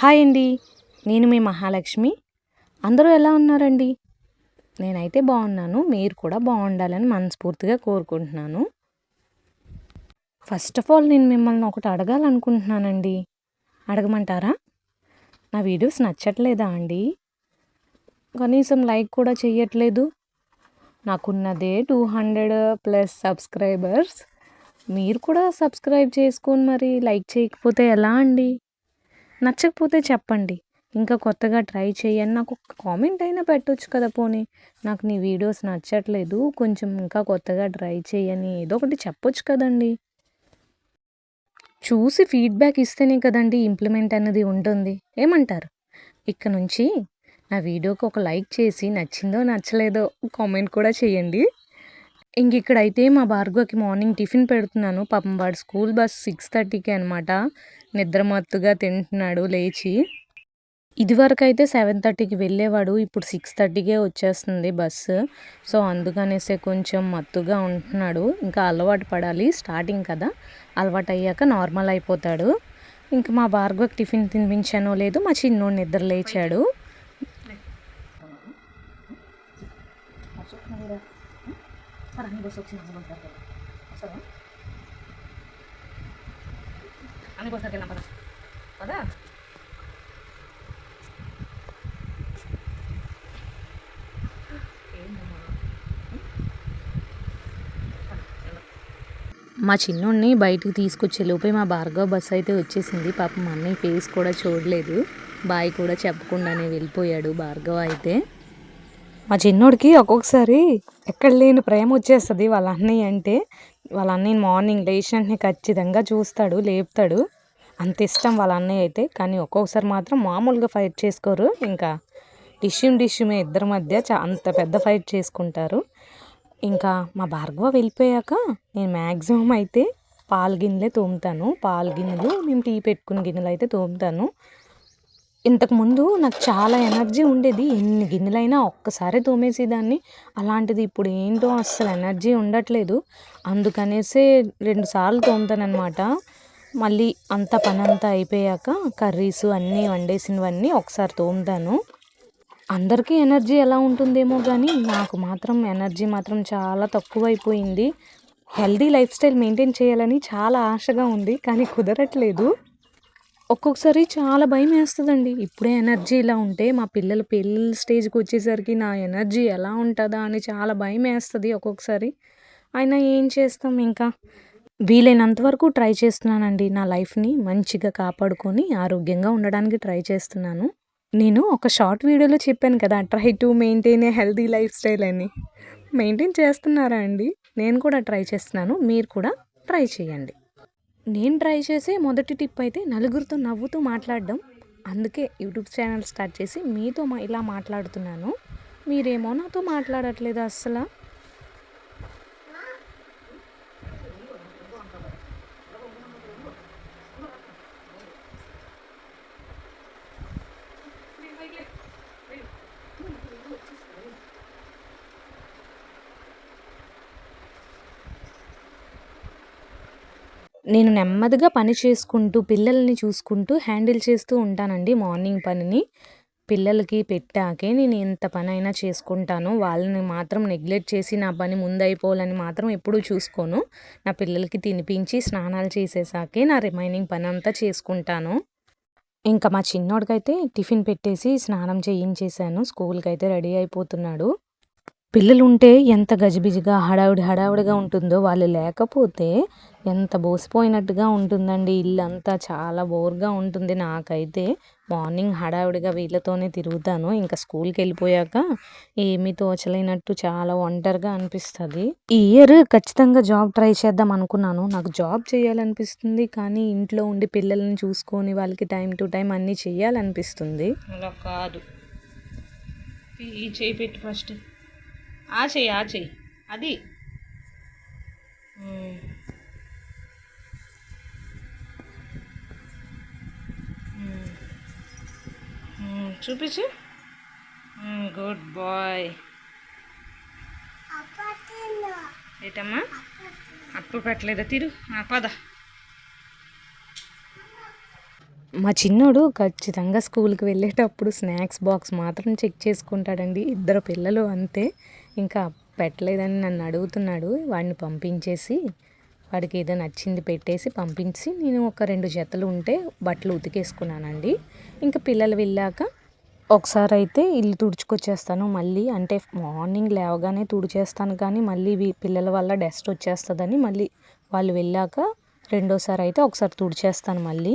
Hi అండి. నేను మీ మహాలక్ష్మి. అందరూ ఎలా ఉన్నారండి? నేనైతే బాగున్నాను. మీరు కూడా బాగుండాలని మనస్ఫూర్తిగా కోరుకుంటున్నాను. ఫస్ట్ ఆఫ్ ఆల్ నేను మిమ్మల్ని ఒకటి అడగాలనుకుంటున్నానండి. అడగమంటారా? నా వీడియోస్ నచ్చట్లేదా అండి? కనీసం లైక్ కూడా చెయ్యట్లేదు. నాకున్నదే టూ హండ్రెడ్ ప్లస్ సబ్స్క్రైబర్స్. మీరు కూడా సబ్స్క్రైబ్ చేసుకొని మరి లైక్ చేయకపోతే ఎలా అండి? నచ్చకపోతే చెప్పండి. ఇంకా కొత్తగా ట్రై చేయని నాకు ఒక కామెంట్ అయినా పెట్టొచ్చు కదా పోనీ. నాకు నీ వీడియోస్ నచ్చట్లేదు. కొంచెం ఇంకా కొత్తగా ట్రై చేయని ఏదో ఒకటి చెప్పొచ్చు కదండి. చూసి ఫీడ్బ్యాక్ ఇస్తేనే కదండి ఇంప్లిమెంట్ అనేది ఉంటుంది. ఏమంటారు? ఇక్కడ నుంచి నా వీడియోకి ఒక లైక్ చేసి నచ్చిందో నచ్చలేదో కామెంట్ కూడా చేయండి ఇంక ఇక్కడైతే మా భార్గవకి మార్నింగ్ టిఫిన్ పెడుతున్నాను. పాపం వాడు స్కూల్ బస్ సిక్స్ థర్టీకి అనమాట నిద్రమత్తుగా తింటున్నాడు లేచి. ఇదివరకు అయితే సెవెన్ థర్టీకి వెళ్ళేవాడు ఇప్పుడు సిక్స్ థర్టీకే వచ్చేస్తుంది బస్సు. సో అందుకనేసే కొంచెం మత్తుగా ఉంటున్నాడు. ఇంకా అలవాటు పడాలి స్టార్టింగ్ కదా. అలవాటు అయ్యాక నార్మల్ అయిపోతాడు. ఇంకా మా భార్గవకి టిఫిన్ తినిపించానో లేదు మా చిన్నోడు నిద్ర లేచాడు. అన్ని బస్సులకు వెళ్ళాం పద. పదా. మా చిన్నోడిని బయటికి తీసుకొచ్చే లోపే మా భార్గవ్ బస్సు అయితే వచ్చేసింది. పాపం మా అన్నయ్య ఫేస్ కూడా చూడలేదు. బాయ్ కూడా చెప్పకుండానే వెళ్ళిపోయాడు భార్గవ్ అయితే. మా చిన్నోడికి ఒక్కొక్కసారి ఎక్కడ లేని ప్రేమ వచ్చేస్తుంది వాళ్ళ అన్నయ్య అంటే వాళ్ళ అన్నయ్య మార్నింగ్ లేచిన ఖచ్చితంగా చూస్తాడు లేపుతాడు. అంత ఇష్టం వాళ్ళ అన్నయ్య అయితే కానీ ఒక్కొక్కసారి మాత్రం మామూలుగా ఫైట్ చేసుకోరు. ఇంకా డిష్యూమ్ డిష్యూమే ఇద్దరి మధ్య చా అంత పెద్ద ఫైట్ చేసుకుంటారు. ఇంకా మా భార్గవ వెళ్ళిపోయాక నేను మ్యాక్సిమం అయితే పాలు గిన్నెలే తోముతాను. పాలు గిన్నెలు మేము టీ పెట్టుకున్న గిన్నెలు అయితే తోముతాను. ఇంతకుముందు నాకు చాలా ఎనర్జీ ఉండేది. ఎన్ని గిన్నెలైనా ఒక్కసారి తోమేసేదాన్ని. అలాంటిది ఇప్పుడు ఏంటో అస్సలు ఎనర్జీ ఉండట్లేదు. అందుకనేసే రెండు సార్లు తోముతానమాట మళ్ళీ అంత పని అంతా అయిపోయాక కర్రీస్ అన్నీ వండేసినవన్నీ ఒకసారి తోముతాను. అందరికీ ఎనర్జీ ఎలా ఉంటుందేమో కానీ నాకు మాత్రం ఎనర్జీ మాత్రం చాలా తక్కువైపోయింది. హెల్దీ లైఫ్ స్టైల్ మెయింటైన్ చేయాలని చాలా ఆశగా ఉంది కానీ కుదరట్లేదు. ఒక్కొక్కసారి చాలా భయం వేస్తుందండి. ఇప్పుడే ఎనర్జీ ఇలా ఉంటే మా పిల్లల పెళ్ళి స్టేజ్కి వచ్చేసరికి నా ఎనర్జీ ఎలా ఉంటుందా అని చాలా భయం వేస్తుంది ఒక్కొక్కసారి. అయినా ఏం చేస్తాం ఇంకా? వీలైనంత వరకు ట్రై చేస్తున్నానండి నా లైఫ్ని మంచిగా కాపాడుకొని ఆరోగ్యంగా ఉండడానికి ట్రై చేస్తున్నాను. నేను ఒక షార్ట్ వీడియోలో చెప్పాను కదా try to maintain a healthy lifestyle అని. మెయింటైన్ చేస్తున్నారా అండి? నేను కూడా ట్రై చేస్తున్నాను. మీరు కూడా ట్రై చేయండి. నేను ట్రై చేసే మొదటి టిప్ అయితే నలుగురితో నవ్వుతూ మాట్లాడడం. అందుకే యూట్యూబ్ ఛానల్ స్టార్ట్ చేసి మీతో మా ఇలా మాట్లాడుతున్నాను. మీరేమో నాతో మాట్లాడట్లేదు అస్సలు. నేను నెమ్మదిగా పని చేసుకుంటూ పిల్లల్ని చూసుకుంటూ హ్యాండిల్ చేస్తూ ఉంటానండి మార్నింగ్ పనిని. పిల్లలకి పెట్టాకే నేను ఎంత పని అయినా చేసుకుంటాను. వాళ్ళని మాత్రం నెగ్లెక్ట్ చేసి నా పని ముందైపోవాలని మాత్రం ఎప్పుడూ చూసుకోను. నా పిల్లలకి తినిపించి స్నానాలు చేసేసాకే నా రిమైనింగ్ పని అంతా చేసుకుంటాను. ఇంకా మా చిన్నోడికైతే టిఫిన్ పెట్టేసి స్నానం చేయించేసాను స్కూల్కి అయితే రెడీ అయిపోతున్నాడు. పిల్లలు ఉంటే ఎంత గజిబిజిగా హడావుడి హడావుడిగా ఉంటుందో వాళ్ళు లేకపోతే ఎంత బోసిపోయినట్టుగా ఉంటుందండి. ఇల్లు అంతా చాలా బోర్గా ఉంటుంది. నాకైతే మార్నింగ్ హడావుడిగా వీళ్ళతోనే తిరుగుతాను. ఇంకా స్కూల్కి వెళ్ళిపోయాక ఏమీ తోచలేనట్టు చాలా ఒంటరిగా అనిపిస్తుంది. ఈ ఇయర్ ఖచ్చితంగా జాబ్ ట్రై చేద్దాం అనుకున్నాను. నాకు జాబ్ చేయాలనిపిస్తుంది కానీ ఇంట్లో ఉండి పిల్లల్ని చూసుకొని వాళ్ళకి టైం టు టైం అన్నీ చేయాలనిపిస్తుంది. అలా కాదు. ఈ చేయి పెట్టి ఫస్ట్. ఆ చెయ్యి ఆ చెయ్యి అది చూపించు. Good boy. ఏటమ్మా? అప్పు పెట్టలేదా? తిరు. పద. మా చిన్నోడు ఖచ్చితంగా స్కూల్కి వెళ్ళేటప్పుడు స్నాక్స్ బాక్స్ మాత్రం చెక్ చేసుకుంటాడండి. ఇద్దరు పిల్లలు అంతే. ఇంకా పెట్టలేదని నన్ను అడుగుతున్నాడు. వాడిని పంపించేసి వాడికి ఏదో నచ్చింది పెట్టేసి పంపించి నేను ఒక రెండు జతలు ఉంటే బట్టలు ఉతికేసుకున్నానండి. ఇంకా పిల్లలు వెళ్ళాక ఒకసారి అయితే ఇల్లు తుడుచుకొచ్చేస్తాను. మళ్ళీ అంటే మార్నింగ్ లేవగానే తుడిచేస్తాను కానీ మళ్ళీ పిల్లల వల్ల డస్ట్ వచ్చేస్తుందని మళ్ళీ వాళ్ళు వెళ్ళాక రెండోసారి అయితే ఒకసారి తుడిచేస్తాను మళ్ళీ.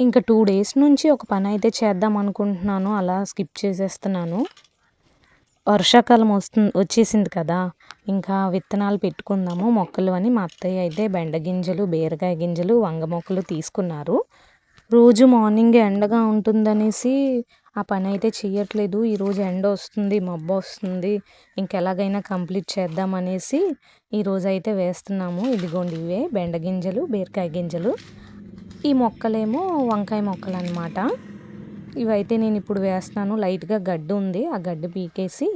ఇంకా టూ డేస్ నుంచి ఒక పని అయితే చేద్దాం అనుకుంటున్నాను. అలా స్కిప్ చేసేస్తున్నాను. వర్షాకాలం వస్తుంది వచ్చేసింది కదా ఇంకా విత్తనాలు పెట్టుకుందాము మొక్కలు అని మా అత్తయ్య అయితే బెండ గింజలు బీరకాయ గింజలు వంగ మొక్కలు తీసుకున్నారు. రోజు మార్నింగ్ ఎండగా ఉంటుందనేసి ఆ పని అయితే చేయట్లేదు ఈరోజు ఎండ వస్తుంది మబ్బు వస్తుంది ఇంకెలాగైనా కంప్లీట్ చేద్దామనేసి ఈరోజు అయితే వేస్తున్నాము. ఇదిగోండి ఇవే బెండ గింజలు బీరకాయ గింజలు. ఈ మొక్కలేమో వంకాయ మొక్కలు అనమాట ఇవైతే నేను ఇప్పుడు వేస్తున్నాను లైట్గా గడ్డి ఉంది. ఆ గడ్డి పీకేసి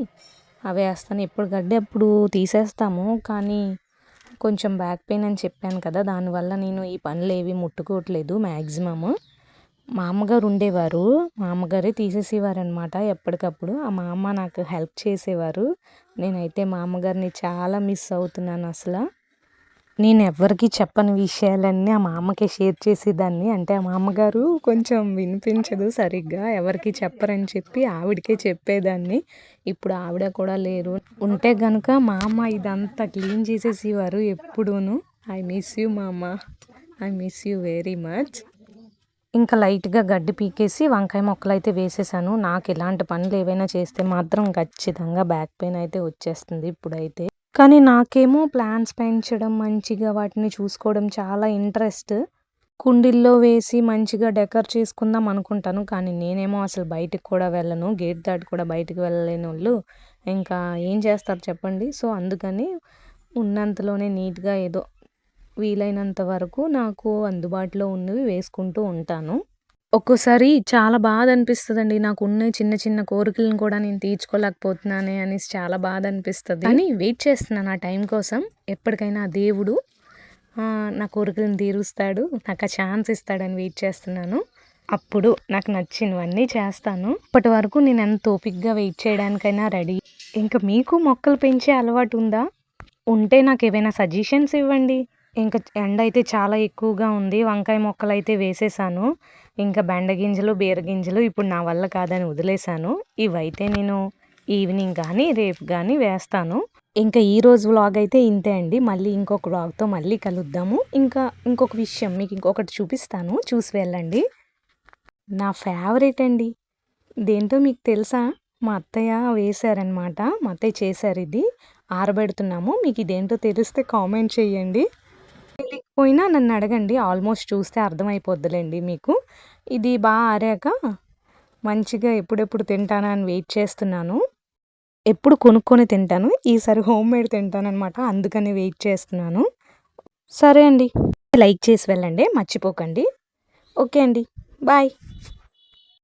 అవి వేస్తాను. ఎప్పుడు గడ్డి అప్పుడు తీసేస్తాము. కానీ కొంచెం బ్యాక్ పెయిన్ అని చెప్పాను కదా దానివల్ల నేను ఈ పనులు ఏవి ముట్టుకోవట్లేదు మ్యాక్సిమమ్ మా అమ్మగారు ఉండేవారు. మా అమ్మగారే తీసేసేవారు అనమాట ఎప్పటికప్పుడు. ఆ మా అమ్మ నాకు హెల్ప్ చేసేవారు. నేనైతే మా అమ్మగారిని చాలా మిస్ అవుతున్నాను అసలు. నేను ఎవ్వరికీ చెప్పని విషయాలన్నీ ఆ మా అమ్మకే షేర్ చేసేదాన్ని. అంటే ఆ మా అమ్మగారు కొంచెం వినిపించదు సరిగ్గా ఎవరికి చెప్పరని చెప్పి ఆవిడకే చెప్పేదాన్ని. ఇప్పుడు ఆవిడ కూడా లేరు. ఉంటే గనుక మా అమ్మ ఇదంతా క్లీన్ చేసేసేవారు ఎప్పుడూను. ఐ మిస్ యూ మా అమ్మ I miss you very much. ఇంకా లైట్గా గడ్డి పీకేసి వంకాయ మొక్కలు అయితే వేసేసాను. నాకు ఇలాంటి పనులు ఏవైనా చేస్తే మాత్రం ఖచ్చితంగా బ్యాక్ పెయిన్ అయితే వచ్చేస్తుంది ఇప్పుడైతే. కానీ నాకేమో ప్లాంట్స్ పెంచడం మంచిగా వాటిని చూసుకోవడం చాలా ఇంట్రెస్ట్. కుండీల్లో వేసి మంచిగా డెకర్ చేసుకుందాం అనుకుంటాను కానీ నేనేమో అసలు బయటకు కూడా వెళ్ళను. గేట్ దాటి కూడా బయటకు వెళ్ళలేని వాళ్ళు. ఇంకా ఏం చేస్తారు చెప్పండి? సో అందుకని ఉన్నంతలోనే నీట్గా ఏదో వీలైనంత వరకు నాకు అందుబాటులో ఉన్నవి వేసుకుంటూ ఉంటాను. ఒక్కోసారి చాలా బాధ అనిపిస్తుందండి నాకు ఉన్న చిన్న చిన్న కోరికలను కూడా నేను తీర్చుకోలేకపోతున్నానే అనేసి చాలా బాధ అనిపిస్తుంది కానీ వెయిట్ చేస్తున్నాను ఆ టైం కోసం. ఎప్పటికైనా దేవుడు నా కోరికలను తీరుస్తాడు. నాకు ఆ ఛాన్స్ ఇస్తాడని వెయిట్ చేస్తున్నాను. అప్పుడు నాకు నచ్చినవన్నీ చేస్తాను. ఇప్పటి వరకు నేను ఎంత ఓపిక్గా వెయిట్ చేయడానికైనా రెడీ. ఇంకా మీకు మొక్కలు పెంచే అలవాటు ఉందా? ఉంటే నాకు ఏవైనా సజెషన్స్ ఇవ్వండి. ఇంకా ఎండ అయితే చాలా ఎక్కువగా ఉంది. వంకాయ మొక్కలు అయితే వేసేసాను. ఇంకా బెండ గింజలు బీర గింజలు ఇప్పుడు నా వల్ల కాదని వదిలేశాను ఇవైతే నేను ఈవినింగ్ కానీ రేపు కానీ వేస్తాను. ఇంకా ఈ రోజు వ్లాగ్ అయితే ఇంతే అండి. మళ్ళీ ఇంకొక వ్లాగ్తో మళ్ళీ కలుద్దాము. ఇంకా ఇంకొక విషయం మీకు ఇంకొకటి చూపిస్తాను. చూసి వెళ్ళండి. నా ఫేవరెట్ అండి. దేంతో మీకు తెలుసా? మా అత్తయ్య వేశారనమాట మా అత్తయ్య చేశారు ఇది. ఆరబెడుతున్నాము. మీకు ఇదేంటో తెలిస్తే కామెంట్ చేయండి. తెలియకపోయినా నన్ను అడగండి. ఆల్మోస్ట్ చూస్తే అర్థమైపోద్దులేండి మీకు. ఇది బాగా ఆరాక మంచిగా ఎప్పుడెప్పుడు తింటానా అని వెయిట్ చేస్తున్నాను. ఎప్పుడు కొనుక్కొని తింటాను. ఈసారి హోమ్ మేడ్ తింటానమాట అందుకని వెయిట్ చేస్తున్నాను. సరే అండి. లైక్ చేసి వెళ్ళండి. మర్చిపోకండి. ఓకే అండి. బాయ్.